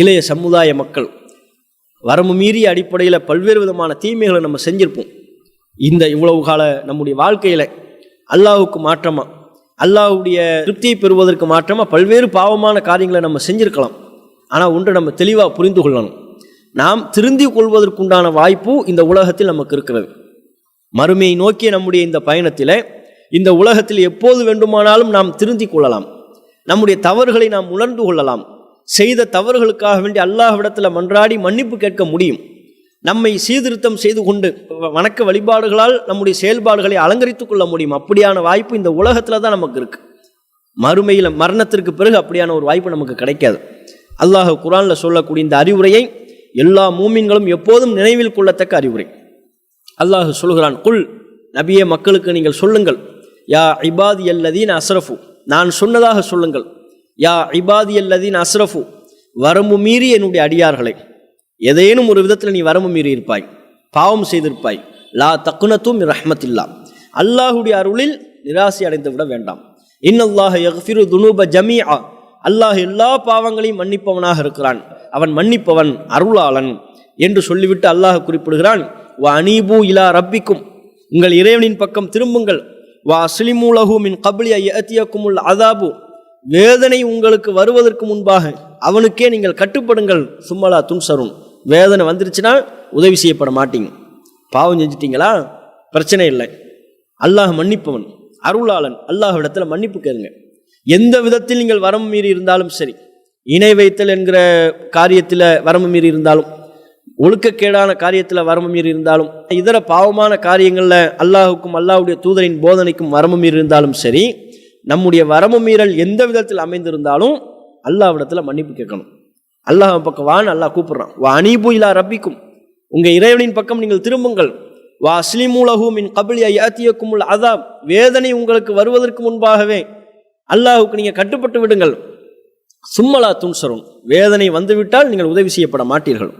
இளைய சமுதாய மக்கள் வரம்பு மீறிய அடிப்படையில் பல்வேறு விதமான தீமைகளை நம்ம செஞ்சிருப்போம். இந்த இவ்வளவு கால நம்முடைய வாழ்க்கையில் அல்லாவுக்கு மாற்றமாக அல்லாஹ்வுடைய திருப்தியை பெறுவதற்கு மாற்றமாக பல்வேறு பாவமான காரியங்களை நம்ம செஞ்சுருக்கலாம். ஆனால் ஒன்று நம்ம தெளிவாக புரிந்து கொள்ளணும். நாம் திருந்தி கொள்வதற்குண்டான வாய்ப்பு இந்த உலகத்தில் நமக்கு இருக்கிறது. மறுமையை நோக்கிய நம்முடைய இந்த பயணத்தில் இந்த உலகத்தில் எப்போது வேண்டுமானாலும் நாம் திருந்திக் கொள்ளலாம். நம்முடைய தவறுகளை நாம் உணர்ந்து கொள்ளலாம். செய்த தவறுகளுக்காக வேண்டி அல்லாஹ்விடத்தில் மன்றாடி மன்னிப்பு கேட்க முடியும். நம்மை சீர்திருத்தம் செய்து கொண்டு வணக்க வழிபாடுகளால் நம்முடைய செயல்பாடுகளை அலங்கரித்துக் கொள்ள முடியும். அப்படியான வாய்ப்பு இந்த உலகத்தில் தான் நமக்கு இருக்கு. மறுமையில் மரணத்திற்கு பிறகு அப்படியான ஒரு வாய்ப்பு நமக்கு கிடைக்காது. அல்லாஹ் குரானில் சொல்லக்கூடிய இந்த அறிவுரையை எல்லா மூமின்களும் எப்போதும் நினைவில் கொள்ளத்தக்க அறிவுரை. அல்லாஹ் சொல்கிறான் குல் நபியே மக்களுக்கு நீங்கள் சொல்லுங்கள். யா இபாதி அல்லதீன் அஸ்ரஃபு. நான் சொன்னதாக சொல்லுங்கள். யா இபாதி அல்லதீன் அஸ்ரஃபு வரம்பு மீறி என்னுடைய அடியார்களை. ஏதேனும் ஒரு விதத்தில் நீ வரம்பு மீறி இருப்பாய் பாவம் செய்திருப்பாய். லா தக்குனத்தும் ரஹ்மத்தில்லா. அல்லாஹுடைய அருளில் நிராசை அடைந்து விட வேண்டாம். இன்னல்லாஹ யஃபிரு துனூப ஜமீஆ. அல்லாஹ் எல்லா பாவங்களையும் மன்னிப்பவனாக இருக்கிறான். அவன் மன்னிப்பவன் அருளாளன் என்று சொல்லிவிட்டு அல்லாஹ் குறிப்பிடுகிறான். வா அனீபு இலா ரப்பிக்கும். உங்கள் இறைவனின் பக்கம் திரும்புங்கள். வா அஸ்லிமூலஹு மின் கபிலி ஐயத்தியக்குமுல் அதாபு. வேதனை உங்களுக்கு வருவதற்கு முன்பாக அவனுக்கே நீங்கள் கட்டுப்படுங்கள் சும்மலா துன்சரும் வேதனை வந்துருச்சுன்னா உதவி செய்யப்பட மாட்டீங்க. பாவம் செஞ்சிட்டிங்களா? பிரச்சனை இல்லை. அல்லாஹ் மன்னிப்பவன். அருளாளன். அல்லாஹ்விடத்தில் மன்னிப்பு கேளுங்க. எந்த விதத்தில் நீங்கள் வரம்பு மீறி இருந்தாலும் சரி இணை வைத்தல் என்கிற காரியத்தில் வரம்பு மீறி இருந்தாலும் ஒழுக்கக்கேடான காரியத்தில் வரம்பு மீறி இருந்தாலும் இதர பாவமான காரியங்களில் அல்லாஹுக்கும் அல்லாஹ்வுடைய தூதரின் போதனைக்கும் வரம்பு மீறி இருந்தாலும் சரி நம்முடைய வரம்பு மீறல் எந்த விதத்தில் அமைந்திருந்தாலும் அல்லாவிடத்தில் மன்னிப்பு கேட்கணும். அல்லாஹ் பக்கம் வான்னு அல்லாஹ் கூப்பிட்றான். வா அனீபு இலா ரப்பிக்கும். உங்கள் இறைவனின் பக்கம் நீங்கள் திரும்புங்கள். வா அஸ்லிமூலஹு மின் கபிலி ஐயாத்தியக்குமுல் அதாப் வேதனை உங்களுக்கு வருவதற்கு முன்பாகவே அல்லாஹுக்கு நீங்கள் கட்டுப்பட்டு விடுங்கள். சும்மலா துன்சரும் வேதனை வந்துவிட்டால் நீங்கள் உதவி செய்யப்பட மாட்டீர்கள்.